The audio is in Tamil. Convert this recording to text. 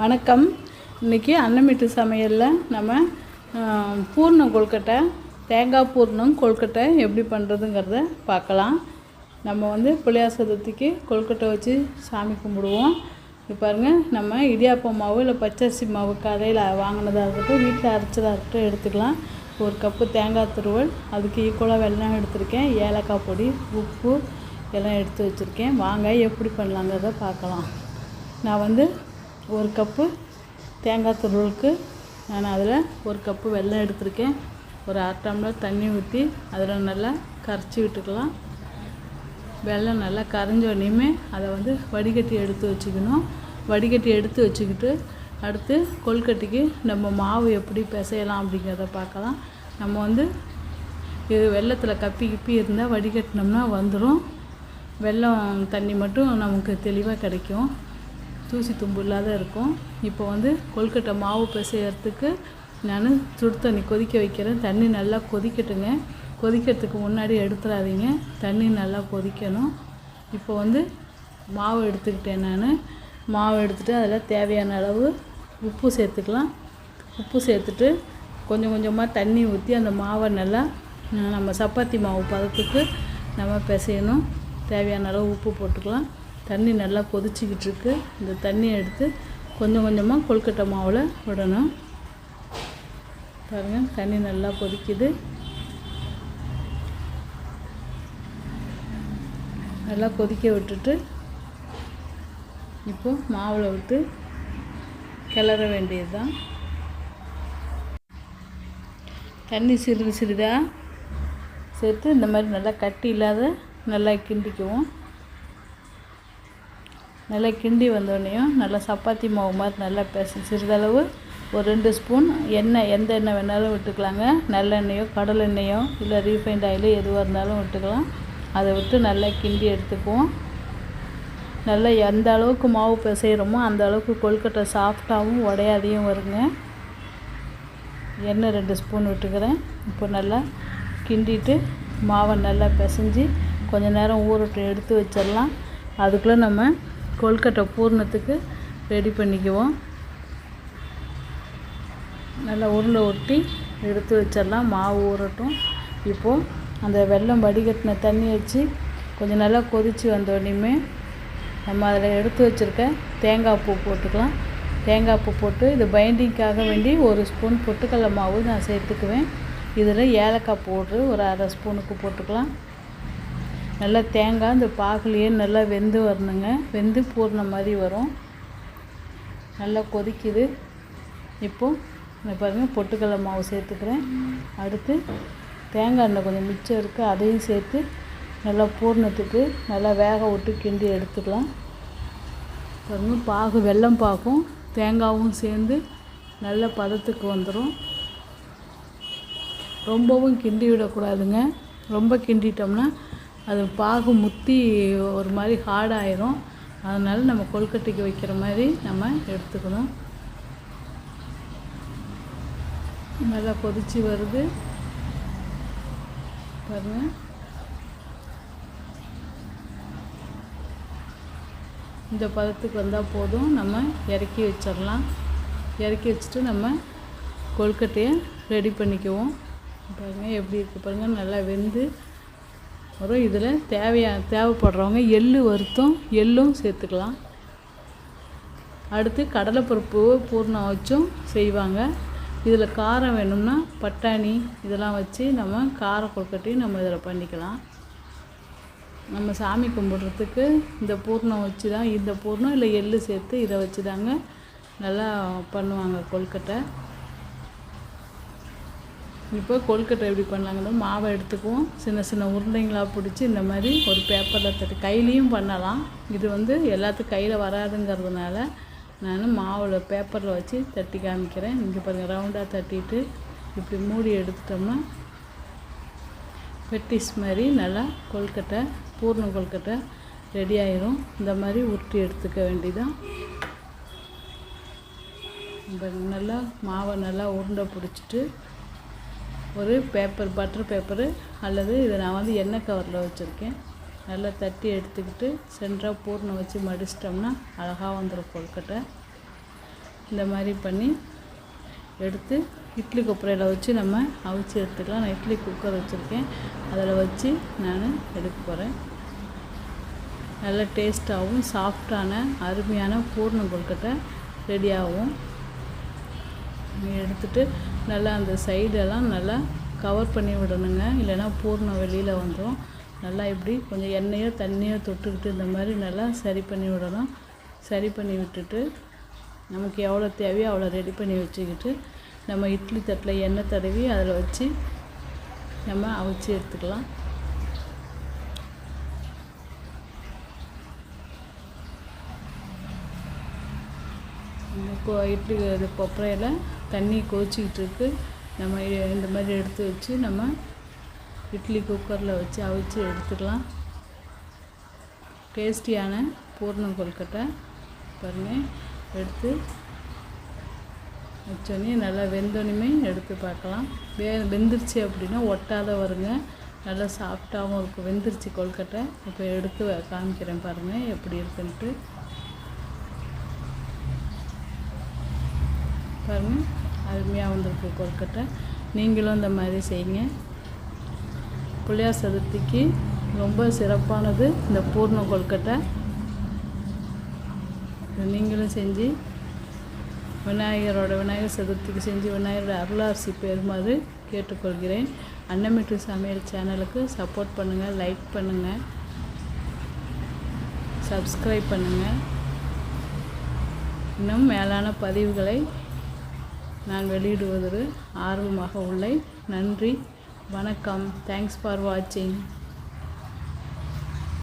வணக்கம். இன்றைக்கி அன்னமிட்டு சமையலில் நம்ம பூர்ணம் கொழுக்கட்டை தேங்காய் பூர்ணம் கொழுக்கட்டை எப்படி பண்ணுறதுங்கிறத பார்க்கலாம். நம்ம வந்து புளியார் சதுர்த்திக்கு கொழுக்கட்டை வச்சு சாமி கும்பிடுவோம். இப்போ பாருங்கள் நம்ம இடியாப்பம் மாவு இல்லை பச்சரிசி மாவு கடையில் வாங்கினதாக இருக்கட்டும் வீட்டில் அரைச்சதாக இருக்கட்டும் எடுத்துக்கலாம். ஒரு கப்பு தேங்காய் துருவல் அதுக்கு ஈக்குவலாக வெள்ளம் எடுத்திருக்கேன் ஏலக்காய் பொடி உப்பு எல்லாம் எடுத்து வச்சுருக்கேன். வாங்க எப்படி பண்ணலாங்கிறத பார்க்கலாம். நான் வந்து ஒரு கப்பு தேங்காய் துருவலுக்கு. நான் அதில் ஒரு கப்பு வெல்லம் எடுத்திருக்கேன். ஒரு அரை டம்ளர் தண்ணி ஊற்றி அதில் நல்லா கரைச்சி விட்டுக்கலாம். வெல்லம் நல்லா கரைஞ்ச உடனேயுமே அதை வந்து வடிகட்டி எடுத்து வச்சுக்கணும். வடிகட்டி எடுத்து வச்சுக்கிட்டு அடுத்து கொல்கட்டிக்கு நம்ம மாவு எப்படி பிசையலாம் அப்படிங்கிறத பார்க்கலாம். நம்ம வந்து இது வெள்ளத்தில் கப்பி கிப்பி இருந்தால் வடிகட்டினோம்னா வந்துடும் வெல்லம் தண்ணி மட்டும் நமக்கு தெளிவாக கிடைக்கும். தூசி தும்பு இல்லாத இருக்கும். இப்போ வந்து கொழுக்கட்டை மாவு பிசையறதுக்கு நான் சுடு தண்ணி கொதிக்க வைக்கிறேன். தண்ணி நல்லா கொதிக்கட்டுங்க. கொதிக்கிறதுக்கு முன்னாடி எடுத்துடாதீங்க தண்ணி நல்லா கொதிக்கணும். இப்போ வந்து மாவு எடுத்துக்கிட்டேன் நான். மாவு எடுத்துகிட்டு அதில் தேவையான அளவு உப்பு சேர்த்துக்கலாம். உப்பு சேர்த்துட்டு கொஞ்சம் கொஞ்சமாக தண்ணி ஊற்றி அந்த மாவை நல்லா நம்ம சப்பாத்தி மாவு பதத்துக்கு நம்ம பிசையணும். தேவையான அளவு உப்பு போட்டுக்கலாம். தண்ணி நல்லா கொதிச்சிக்கிட்டு இருக்கு. இந்த தண்ணியை எடுத்து கொஞ்சம் கொஞ்சமாக கொழுக்கட்டை மாவில் விடணும். பாருங்கள் தண்ணி நல்லா கொதிக்குது. நல்லா கொதிக்க விட்டுட்டு இப்போ மாவில் விட்டு கிளற வேண்டியது தான் தண்ணி சிறிது சிறிதாக சேர்த்து இந்த மாதிரி நல்லா கட்டி இல்லாத நல்லா கிண்டிக்குவோம். நல்லா கிண்டி வந்தோடனையும் நல்லா சப்பாத்தி மாவு மாதிரி நல்லா பேச சிறிதளவு ஒரு ரெண்டு ஸ்பூன் எண்ணெய் எந்த எண்ணெய் வேணாலும் விட்டுக்கலாங்க. நல்லெண்ணெயோ கடலெண்ணெயோ இல்லை ரீஃபைண்ட் ஆயிலோ எதுவாக இருந்தாலும் விட்டுக்கலாம். அதை விட்டு நல்லா கிண்டி எடுத்துக்குவோம். நல்லா எந்த அளவுக்கு மாவு பிசைகிறோமோ அந்த அளவுக்கு கொழுக்கட்டை சாஃப்டாகவும் உடையாதையும் வருங்க. எண்ணெய் ரெண்டு ஸ்பூன் விட்டுக்கிறேன். இப்போ நல்லா கிண்டிட்டு மாவை நல்லா பிசைஞ்சு கொஞ்சம் நேரம் ஊறட்டு எடுத்து வச்சிடலாம். அதுக்குள்ளே நம்ம கொல்கட்டை பூர்ணத்துக்கு ரெடி பண்ணிக்குவோம். நல்லா உருளை ஒட்டி எடுத்து வச்சிடலாம். மாவு ஊறட்டும். இப்போது அந்த வெல்லம் வடிகட்டின தண்ணி வச்சு கொஞ்சம் நல்லா கொதித்து வந்தோடனையுமே நம்ம அதில் எடுத்து வச்சுருக்க தேங்காய் பூ போட்டுக்கலாம். தேங்காய் பூ போட்டு இது பைண்டிங்க்காக வேண்டி ஒரு ஸ்பூன் பொட்டுக்கடலை மாவு நான் சேர்த்துக்குவேன். இதில் ஏலக்காய் பவுட்ரு ஒரு அரை ஸ்பூனுக்கு போட்டுக்கலாம். நல்லா தேங்காய் இந்த பாகுலேயே நல்லா வெந்து வரணுங்க. வெந்து பூர்ண மாதிரி வரும். நல்லா கொதிக்குது. இப்போது பாருங்கள் பொட்டுக்கடலை மாவு சேர்த்துக்கிறேன். அடுத்து தேங்காய் எண்ணெய் கொஞ்சம் மிச்சம் இருக்குது அதையும் சேர்த்து நல்லா பூர்ணத்துக்கு நல்லா வேக விட்டு கிண்டி எடுத்துக்கலாம். பாருங்க பாகு வெல்லம் பாகும். தேங்காயும் சேர்ந்து நல்ல பதத்துக்கு வந்துடும் ரொம்பவும் கிண்டி விடக்கூடாதுங்க. ரொம்ப கிண்டிட்டோம்னா அது பாகு முத்தி ஒரு மாதிரி ஹார்டாயிரும் அதனால் நம்ம கொழுக்கட்டைக்கு வைக்கிற மாதிரி நம்ம எடுத்துக்கணும். நல்லா கொதிச்சு வருது. பாருங்க. இந்த பதத்துக்கு வந்தால் போதும். நம்ம இறக்கி வச்சிடலாம். இறக்கி வச்சுட்டு நம்ம கொழுக்கட்டையை ரெடி பண்ணிக்குவோம். பாருங்கள் எப்படி இருக்குது பாருங்கள் நல்லா வெந்து வரும். இதில் தேவையா தேவைப்படுறவங்க எள் வறுத்தும் எள்ளும் சேர்த்துக்கலாம். அடுத்து கடலைப்பருப்பு பூர்ணம் வச்சும் செய்வாங்க. இதில் காரம் வேணும்னா பட்டாணி இதெல்லாம் வச்சு நம்ம கார கொழுக்கட்டையும் நம்ம இதில் பண்ணிக்கலாம். நம்ம சாமி கும்பிட்றதுக்கு இந்த பூர்ணம் வச்சு தான் இந்த பூர்ணம் இல்லை எள்ளு சேர்த்து இதை வச்சு தாங்க நல்லா பண்ணுவாங்க கொழுக்கட்டை. இப்போ கொழுக்கட்டை எப்படி பண்ணலாங்கன்னா மாவை எடுத்துக்குவோம். சின்ன சின்ன உருண்டைங்களாக பிடிச்சி இந்த மாதிரி ஒரு பேப்பரில் தட்டி கையிலையும் பண்ணலாம். இது வந்து எல்லாத்துக்கும் கையில் வராதுங்கிறதுனால நான் மாவில் பேப்பரில் வச்சு தட்டி காமிக்கிறேன். இங்கே பாருங்கள் ரவுண்டாக தட்டிட்டு இப்படி மூடி எடுத்துட்டோம்னா பெட்டிஸ் மாதிரி நல்லா கொழுக்கட்டை பூர்ண கொழுக்கட்டை ரெடி ஆயிரும். இந்த மாதிரி உருட்டி எடுத்துக்க வேண்டிதான் நல்லா மாவை நல்லா உருண்டை பிடிச்சிட்டு ஒரு பேப்பர் பட்டர் பேப்பரு அல்லது இதை நான் வந்து எண்ணெய் கவரில் வச்சுருக்கேன். நல்லா தட்டி எடுத்துக்கிட்டு சென்டராக பூர்ணம் வச்சு மடிச்சிட்டோம்னா அழகாக வந்துடும் கொழுக்கட்டை. இந்த மாதிரி பண்ணி எடுத்து இட்லி கொப்பரையில் வச்சு நம்ம அவிச்சு எடுத்துக்கலாம். நான் இட்லி குக்கர் வச்சுருக்கேன். அதில் வச்சு நான் எடுக்க போகிறேன் நல்ல டேஸ்ட்டாகவும் சாஃப்டான அருமையான பூர்ண கொழுக்கட்டை ரெடியாகும் எடுத்துட்டு நல்லா அந்த சைடெல்லாம் நல்லா கவர் பண்ணி விடணுங்க. இல்லைன்னா பூர்ணம் வெளியில் வந்துடும் நல்லா இப்படி கொஞ்சம் எண்ணெயோ தண்ணியோ தொட்டுக்கிட்டு இந்த மாதிரி நல்லா சரி பண்ணி விடணும். சரி பண்ணி விட்டுட்டு நமக்கு எவ்வளோ தேவையோ அவ்வளோ ரெடி பண்ணி வச்சுக்கிட்டு நம்ம இட்லி தட்டில் எண்ணெய் தடவி அதில் வச்சு நம்ம அவிச்சு எடுத்துக்கலாம். இந்த கொ- இட்லி இது கொப்பரையில் தண்ணி கொதிச்சிக்கிட்டு இருக்கு நம்ம இந்த மாதிரி எடுத்து வச்சு நம்ம இட்லி குக்கரில் வச்சு அவிச்சு எடுத்துக்கலாம் டேஸ்டியான பூர்ணம் கொல்கட்டை பாருங்கள் எடுத்து வச்சோடனே நல்லா வெந்தோடனே எடுத்து பார்க்கலாம். வே வெந்துருச்சு அப்படின்னா ஒட்டாத வருங்க. நல்லா சாஃப்டாகவும் இருக்கும். வெந்துருச்சு கொல்கட்டை. இப்போ எடுத்து வ- காமிக்கிறேன் பாருங்கள் எப்படி இருக்குன்ட்டு. பாருங்கள் அருமையாக வந்திருக்கு கொழுக்கட்டை. நீங்களும் இந்த மாதிரி செய்யுங்க. புளியார் சதுர்த்திக்கு ரொம்ப சிறப்பானது இந்த பூர்ண கொழுக்கட்டை. நீங்களும் செஞ்சு விநாயகரோட விநாயகர் சதுர்த்திக்கு செஞ்சு விநாயகரோட அருளாசி பெறுமாறு கேட்டுக்கொள்கிறேன். அன்னமிட்டு சமையல் சேனலுக்கு சப்போர்ட் பண்ணுங்கள் லைக் பண்ணுங்கள் சப்ஸ்கிரைப் பண்ணுங்கள் இன்னும் மேலான பதிவுகளை நான் வெளியிடுவதில் ஆர்வமாக உள்ளேன். நன்றி. வணக்கம். தேங்க்ஸ் ஃபார் வாட்சிங்